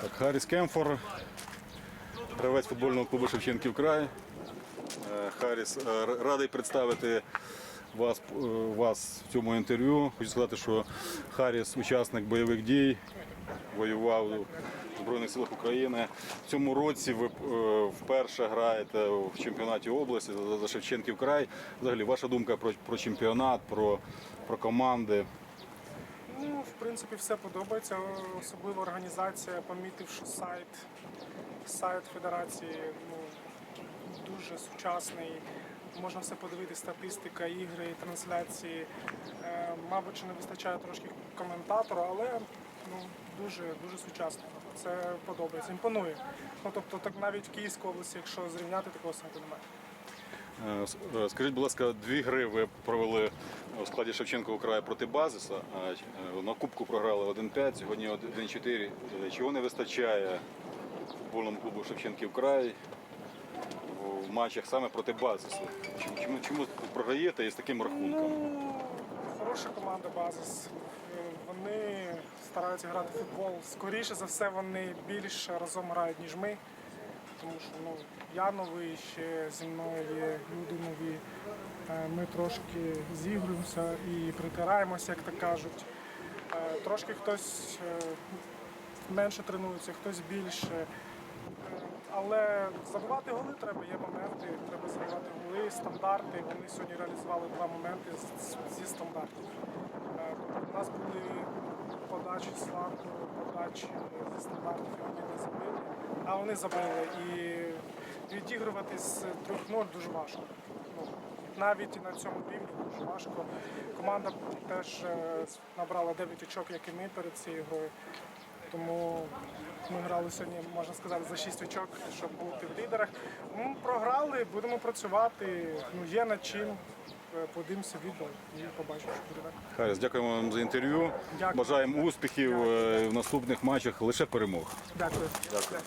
Так, Харіс Кемфор, гравець футбольного клубу Шевченків край. Е, Харіс, е, радий представити вас, е, вас в цьому інтерв'ю. Хочу сказати, що Харіс учасник бойових дій, воював у Збройних силах України. В цьому році ви е, вперше граєте в чемпіонаті області за Шевченків край. Взагалі, ваша думка про, про чемпіонат, про, про команди. Ну, в принципі, все подобається, особливо організація, помітивши сайт, сайт федерації, ну, дуже сучасний. Можна все подивитися, статистика, ігри, трансляції. Е, мабуть, що не вистачає трошки коментатора, але ну, дуже, дуже сучасно. Це подобається, імпонує. Ну, тобто, так навіть в Київській області, якщо зрівняти, такого самого немає. Е, е, Скажіть, будь ласка, дві гри ви провели у складі Шевченкова краю проти Базиса. е, На Кубку програли 1-5, сьогодні 1-4. Е, Чого не вистачає футбольному клубу Шевченків край в матчах саме проти Базису? Чому, чому, програєте і з таким рахунком? Ну, хороша команда Базис. Е, Вони стараються грати в футбол. Скоріше за все, вони більше разом грають, ніж ми. Тому що ну, я новий, ще зі мною є люди нові. Ми трошки зігруємося і притираємося, як то кажуть. Е, Трошки хтось е, менше тренується, хтось більше. Е, Але забивати голи треба, є моменти, треба забивати голи, стандарти. Вони сьогодні реалізували два моменти зі стандартів. У нас були подачі слабко, подачі зі стандартів, і вони не забили, а вони забили. І відігрувати з 3-0 дуже важко. Навіть і на цьому рівні дуже важко. Команда теж е, набрала 9 очок, як і ми перед цією грою. Тому ми грали сьогодні, можна сказати, за 6 очок, щоб бути в лідерах. Ну, програли, будемо працювати. Ну, є над чим. Е, Подивимося відео і побачимо, що буде. Харіс, дякуємо вам за інтерв'ю. Дякую. Бажаємо успіхів е, в наступних матчах, лише перемог. Дякую. Дякую.